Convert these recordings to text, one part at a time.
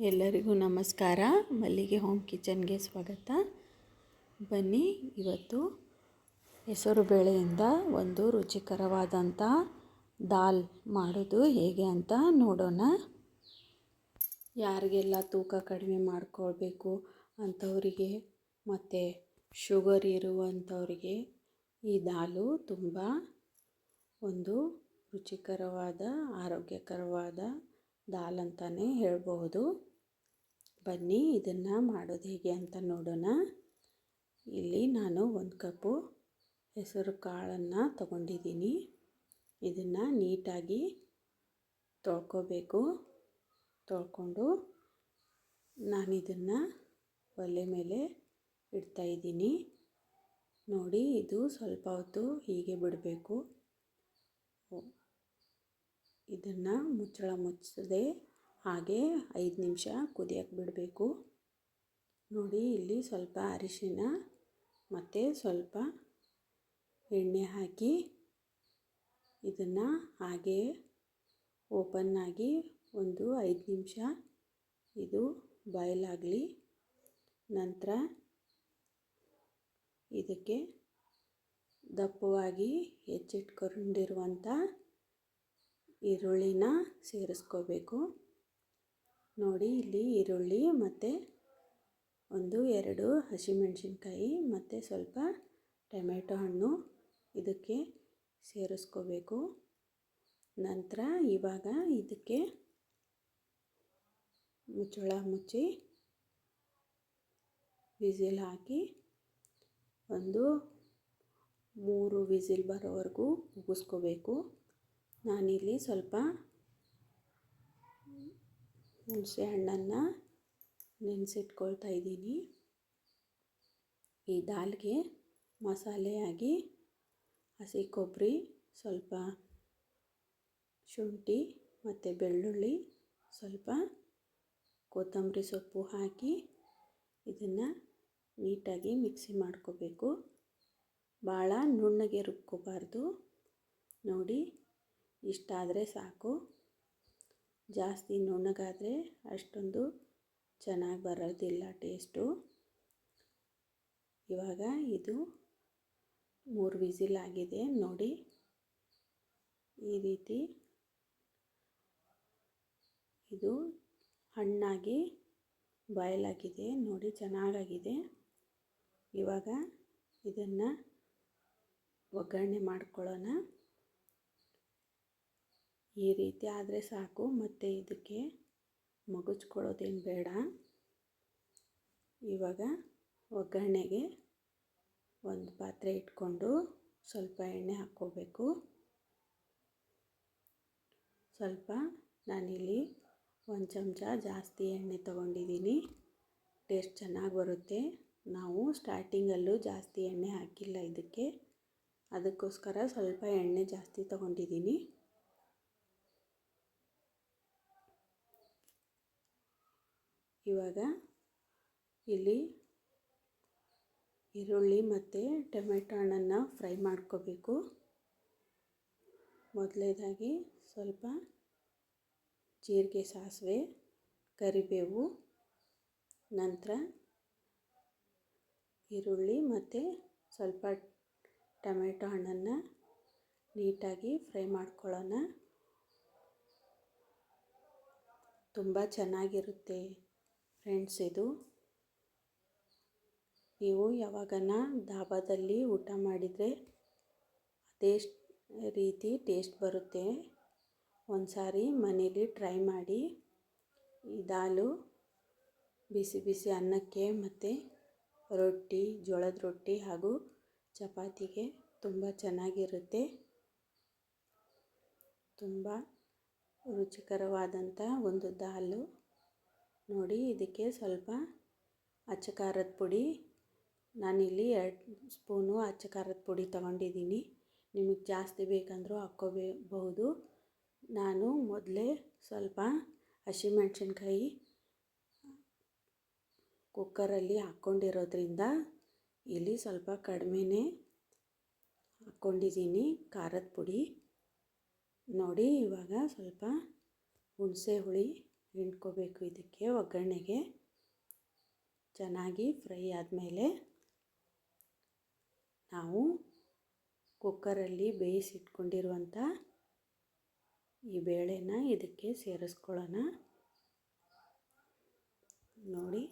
ಎಲ್ಲರಿಗೂ ನಮಸ್ಕಾರ. ಮಲ್ಲಿಗೆ ಹೋಮ್ ಕಿಚನ್ಗೆ ಸ್ವಾಗತ. ಬನ್ನಿ, ಇವತ್ತು ಹೆಸರು ಬೇಳೆಯಿಂದ ಒಂದು ರುಚಿಕರವಾದಂಥ ದಾಲ್ ಮಾಡೋದು ಹೇಗೆ ಅಂತ ನೋಡೋಣ. ಯಾರಿಗೆಲ್ಲ ತೂಕ ಕಡಿಮೆ ಮಾಡ್ಕೊಳ್ಬೇಕು ಅಂಥವರಿಗೆ ಮತ್ತು ಶುಗರ್ ಇರುವಂಥವರಿಗೆ ಈ ದಾಲು ತುಂಬ ಒಂದು ರುಚಿಕರವಾದ, ಆರೋಗ್ಯಕರವಾದ ದಾಲ್ ಅಂತಲೇ ಹೇಳ್ಬಹುದು. ಬನ್ನಿ, ಇದನ್ನು ಮಾಡೋದು ಹೇಗೆ ಅಂತ ನೋಡೋಣ. ಇಲ್ಲಿ ನಾನು ಒಂದು ಕಪ್ಪು ಹೆಸರು ಕಾಳನ್ನು ತಗೊಂಡಿದ್ದೀನಿ. ಇದನ್ನು ನೀಟಾಗಿ ತೊಳ್ಕೊಬೇಕು. ತೊಳ್ಕೊಂಡು ನಾನು ಇದನ್ನು ಒಲೆ ಮೇಲೆ ಇಡ್ತಾಯಿದ್ದೀನಿ ನೋಡಿ, ಇದು ಸ್ವಲ್ಪ ಹೊತ್ತು ಹೀಗೆ ಬಿಡಬೇಕು. ಇದನ್ನು ಮುಚ್ಚಳ ಮುಚ್ಚದೆ. ಹಾಗೆ ಐದು ನಿಮಿಷ ಕುದಿಯೋಕ್ಕೆ ಬಿಡಬೇಕು. ನೋಡಿ, ಇಲ್ಲಿ ಸ್ವಲ್ಪ ಅರಿಶಿನ ಮತ್ತು ಸ್ವಲ್ಪ ಎಣ್ಣೆ ಹಾಕಿ ಇದನ್ನು ಹಾಗೆ ಓಪನ್ನಾಗಿ ಒಂದು ಐದು ನಿಮಿಷ ಇದು ಬಾಯ್ಲ್ ಆಗಲಿ. ನಂತರ ಇದಕ್ಕೆ ದಪ್ಪವಾಗಿ ಹೆಚ್ಚಿಟ್ಕೊಂಡಿರುವಂಥ ಈರುಳ್ಳಿನ ಸೇರಿಸ್ಕೋಬೇಕು. ನೋಡಿ, ಇಲ್ಲಿ ಈರುಳ್ಳಿ ಮತ್ತು ಒಂದು, ಎರಡು ಹಸಿಮೆಣಸಿನ್ಕಾಯಿ ಮತ್ತು ಸ್ವಲ್ಪ ಟೊಮೆಟೊ ಹಣ್ಣು ಇದಕ್ಕೆ ಸೇರಿಸ್ಕೋಬೇಕು. ನಂತರ ಇವಾಗ ಇದಕ್ಕೆ ಮುಚ್ಚಳ ಮುಚ್ಚಿ ವಿಸಿಲ್ ಹಾಕಿ ಒಂದು ಮೂರು ವಿಸಿಲ್ ಬರೋವರೆಗೂ ಉಗಿಸ್ಕೋಬೇಕು. ನಾನಿಲ್ಲಿ ಸ್ವಲ್ಪ ಹುಣಸೆ ಹಣ್ಣನ್ನು ನೆನೆಸಿಟ್ಕೊಳ್ತಾ ಇದ್ದೀನಿ. ಈ ದಾಲ್ಗೆ ಮಸಾಲೆಯಾಗಿ ಹಸಿ ಕೊಬ್ಬರಿ, ಸ್ವಲ್ಪ ಶುಂಠಿ ಮತ್ತು ಬೆಳ್ಳುಳ್ಳಿ, ಸ್ವಲ್ಪ ಕೊತ್ತಂಬರಿ ಸೊಪ್ಪು ಹಾಕಿ ಇದನ್ನು ನೀಟಾಗಿ ಮಿಕ್ಸಿ ಮಾಡ್ಕೋಬೇಕು. ಭಾಳ ನುಣ್ಣಗೆ ರುಬ್ಕೋಬಾರ್ದು. ನೋಡಿ, ಇಷ್ಟಾದರೆ ಸಾಕು. ಜಾಸ್ತಿ ನುಣ್ಣಗಾದರೆ ಅಷ್ಟೊಂದು ಚೆನ್ನಾಗಿ ಬರೋದಿಲ್ಲ ಟೇಸ್ಟು. ಇವಾಗ ಇದು ಮೂರು ವಿಸಿಲ್ ಆಗಿದೆ ನೋಡಿ. ಈ ರೀತಿ ಇದು ಹಣ್ಣಾಗಿ ಬಾಯ್ಲಾಗಿದೆ ನೋಡಿ ಚೆನ್ನಾಗಾಗಿದೆ. ಇವಾಗ ಇದನ್ನು ಒಗ್ಗರಣೆ ಮಾಡ್ಕೊಳ್ಳೋಣ. ಈ ರೀತಿ ಆದರೆ ಸಾಕು, ಮತ್ತು ಇದಕ್ಕೆ ಮಗುಚ್ಕೊಳ್ಳೋದೇನು ಬೇಡ. ಇವಾಗ ಒಗ್ಗರಣೆಗೆ ಒಂದು ಪಾತ್ರೆ ಇಟ್ಕೊಂಡು ಸ್ವಲ್ಪ ಎಣ್ಣೆ ಹಾಕ್ಕೋಬೇಕು. ಸ್ವಲ್ಪ ನಾನಿಲ್ಲಿ ಒಂದು ಚಮಚ ಜಾಸ್ತಿ ಎಣ್ಣೆ ತೊಗೊಂಡಿದ್ದೀನಿ. ಟೇಸ್ಟ್ ಚೆನ್ನಾಗಿ ಬರುತ್ತೆ. ನಾವು ಸ್ಟಾರ್ಟಿಂಗಲ್ಲೂ ಜಾಸ್ತಿ ಎಣ್ಣೆ ಹಾಕಿಲ್ಲ ಇದಕ್ಕೆ. ಅದಕ್ಕೋಸ್ಕರ ಸ್ವಲ್ಪ ಎಣ್ಣೆ ಜಾಸ್ತಿ ತೊಗೊಂಡಿದ್ದೀನಿ. ಇವಾಗ ಇಲ್ಲಿ ಈರುಳ್ಳಿ ಮತ್ತು ಟೊಮೆಟೊ ಹಣ್ಣನ್ನು ಫ್ರೈ ಮಾಡ್ಕೋಬೇಕು. ಮೊದಲೇದಾಗಿ ಸ್ವಲ್ಪ ಜೀರಿಗೆ ಸಾಸಿವೆ, ಕರಿಬೇವು, ನಂತರ ಈರುಳ್ಳಿ ಮತ್ತು ಸ್ವಲ್ಪ ಟೊಮೆಟೊ ಹಣ್ಣನ್ನು ನೀಟಾಗಿ ಫ್ರೈ ಮಾಡ್ಕೊಳ್ಳೋಣ. ತುಂಬ ಚೆನ್ನಾಗಿರುತ್ತೆ. ಫ್ರೆಂಡ್ಸ್ ಇದು ನೀವು ಯಾವಾಗನ ಧಾಬಾದಲ್ಲಿ ಊಟ ಮಾಡಿದರೆ ಅದೇ ರೀತಿ ಟೇಸ್ಟ್ ಬರುತ್ತೆ. ಒಂದು ಸಾರಿ ಮನೇಲಿ ಟ್ರೈ ಮಾಡಿ, ಈ ದಾಲು ಬಿಸಿ ಬಿಸಿ ಅನ್ನಕ್ಕೆ ಮತ್ತು ರೊಟ್ಟಿ, ಜೋಳದ ರೊಟ್ಟಿ ಹಾಗೂ ಚಪಾತಿಗೆ ತುಂಬ ಚೆನ್ನಾಗಿರುತ್ತೆ. ತುಂಬ ರುಚಿಕರವಾದಂಥ ಒಂದು ದಾಲು. ನೋಡಿ, ಇದಕ್ಕೆ ಸ್ವಲ್ಪ ಅಚ್ಚ ಖಾರದ ಪುಡಿ. ನಾನಿಲ್ಲಿ ಎರಡು ಸ್ಪೂನು ಅಚ್ಚ ಖಾರದ ಪುಡಿ ತಗೊಂಡಿದ್ದೀನಿ. ನಿಮಗೆ ಜಾಸ್ತಿ ಬೇಕಂದರೂ ಹಾಕ್ಕೋಬಹುದು. ನಾನು ಮೊದಲೇ ಸ್ವಲ್ಪ ಹಸಿಮೆಣಸಿನ್ಕಾಯಿ ಕುಕ್ಕರಲ್ಲಿ ಹಾಕ್ಕೊಂಡಿರೋದ್ರಿಂದ ಇಲ್ಲಿ ಸ್ವಲ್ಪ ಕಡಿಮೆನೇ ಹಾಕ್ಕೊಂಡಿದ್ದೀನಿ ಖಾರದ ಪುಡಿ. ನೋಡಿ, ಇವಾಗ ಸ್ವಲ್ಪ ಹುಣಸೆ ಹುಳಿ ಹಿಂಡ್ಕೋಬೇಕು ಇದಕ್ಕೆ ಒಗ್ಗರಣೆಗೆ. ಚೆನ್ನಾಗಿ ಫ್ರೈ ಆದಮೇಲೆ ನಾವು ಕುಕ್ಕರಲ್ಲಿ ಬೇಯಿಸಿಟ್ಕೊಂಡಿರುವಂಥ ಈ ಬೇಳೆನ ಇದಕ್ಕೆ ಸೇರಿಸ್ಕೊಳ್ಳೋಣ. ನೋಡಿ,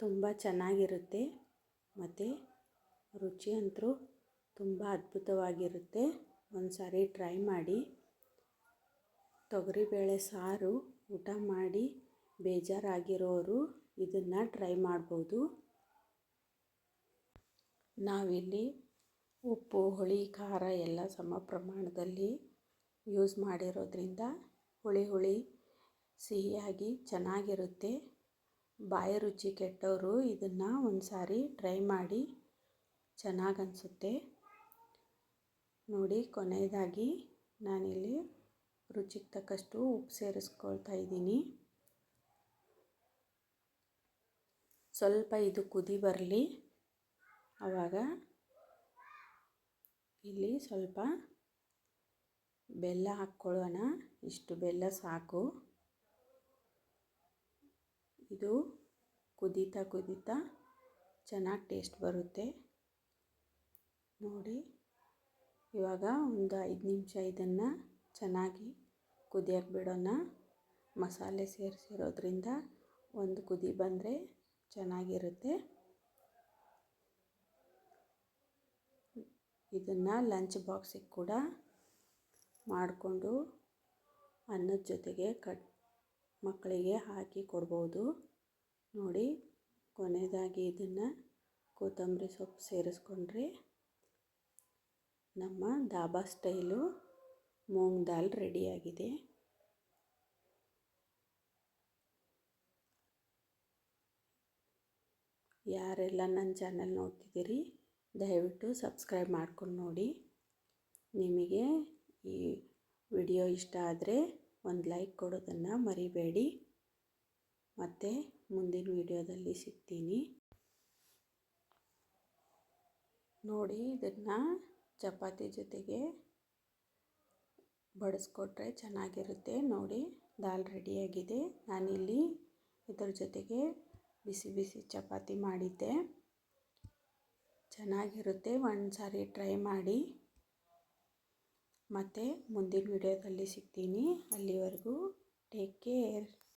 ತುಂಬ ಚೆನ್ನಾಗಿರುತ್ತೆ. ಮತ್ತು ರುಚಿ ಅಂತರೂ ತುಂಬ ಅದ್ಭುತವಾಗಿರುತ್ತೆ. ಒಂದು ಸಾರಿ ಟ್ರೈ ಮಾಡಿ. ತೊಗರಿಬೇಳೆ ಸಾರು ಊಟ ಮಾಡಿ ಬೇಜಾರಾಗಿರೋರು ಇದನ್ನು ಟ್ರೈ ಮಾಡ್ಬೋದು. ನಾವಿಲ್ಲಿ ಉಪ್ಪು, ಹುಳಿ, ಖಾರ ಎಲ್ಲ ಸಮ ಪ್ರಮಾಣದಲ್ಲಿ ಯೂಸ್ ಮಾಡಿರೋದ್ರಿಂದ ಹುಳಿ ಹುಳಿ ಸಿಹಿಯಾಗಿ ಚೆನ್ನಾಗಿರುತ್ತೆ. ಬಾಯಿ ರುಚಿ ಕೆಟ್ಟವರು ಇದನ್ನು ಒಂದು ಸಾರಿ ಟ್ರೈ ಮಾಡಿ ಚೆನ್ನಾಗಿ ಅನಿಸುತ್ತೆ ನೋಡಿ ಕೊನೆಯದಾಗಿ ನಾನಿಲ್ಲಿ ರುಚಿಗೆ ತಕ್ಕಷ್ಟು ಉಪ್ಪು ಸೇರಿಸ್ಕೊಳ್ತಾ ಇದ್ದೀನಿ. ಸ್ವಲ್ಪ ಇದು ಕುದಿ ಬರಲಿ. ಆವಾಗ ಇಲ್ಲಿ ಸ್ವಲ್ಪ ಬೆಲ್ಲ ಹಾಕ್ಕೊಳ್ಳೋಣ. ಇಷ್ಟು ಬೆಲ್ಲ ಸಾಕು. ಇದು ಕುದೀತಾ ಕುದೀತಾ ಚೆನ್ನಾಗಿ ಟೇಸ್ಟ್ ಬರುತ್ತೆ. ನೋಡಿ, ಇವಾಗ ಒಂದು ಐದು ನಿಮಿಷ ಇದನ್ನು ಚೆನ್ನಾಗಿ ಕುದಿಯಕ್ಕೆ ಬಿಡೋಣ. ಮಸಾಲೆ ಸೇರಿಸಿರೋದ್ರಿಂದ ಒಂದು ಕುದಿ ಬಂದರೆ ಚೆನ್ನಾಗಿರುತ್ತೆ. ಇದನ್ನು ಲಂಚ್ ಬಾಕ್ಸಿಗೆ ಕೂಡ ಮಾಡಿಕೊಂಡು ಅನ್ನದ ಜೊತೆಗೆ ಕಟ್ ಮಕ್ಕಳಿಗೆ ಹಾಕಿ ಕೊಡ್ಬೋದು. ನೋಡಿ, ಕೊನೆಯದಾಗಿ ಇದನ್ನು ಕೊತ್ತಂಬರಿ ಸೊಪ್ಪು ಸೇರಿಸ್ಕೊಂಡ್ರೆ ನಮ್ಮ ದಾಬಾ ಸ್ಟೈಲು ಮೂಂಗ್ ದಾಲ್ ರೆಡಿಯಾಗಿದೆ ಯಾರೆಲ್ಲ ನನ್ನ ಚಾನಲ್ ನೋಡ್ತಿದ್ದೀರಿ, ದಯವಿಟ್ಟು ಸಬ್ಸ್ಕ್ರೈಬ್ ಮಾಡ್ಕೊಂಡು ನೋಡಿ. ನಿಮಗೆ ಈ ವಿಡಿಯೋ ಇಷ್ಟ ಆದರೆ ಒಂದು ಲೈಕ್ ಕೊಡೋದನ್ನು ಮರಿಬೇಡಿ. ಮತ್ತು ಮುಂದಿನ ವಿಡಿಯೋದಲ್ಲಿ ಸಿಗ್ತೀನಿ. ನೋಡಿ, ಇದನ್ನು ಚಪಾತಿ ಜೊತೆಗೆ ಬಡಿಸ್ಕೊಟ್ರೆ ಚೆನ್ನಾಗಿರುತ್ತೆ. ನೋಡಿ, ದಾಲ್ ರೆಡಿಯಾಗಿದೆ. ನಾನಿಲ್ಲಿ ಇದರ ಜೊತೆಗೆ ಬಿಸಿ ಬಿಸಿ ಚಪಾತಿ ಮಾಡಿದ್ದೆ. ಚೆನ್ನಾಗಿರುತ್ತೆ. ಒಂದು ಸಾರಿ ಟ್ರೈ ಮಾಡಿ. ಮತ್ತು ಮುಂದಿನ ವಿಡಿಯೋದಲ್ಲಿ ಸಿಗ್ತೀನಿ. ಅಲ್ಲಿವರೆಗೂ ಟೇಕ್ ಕೇರ್.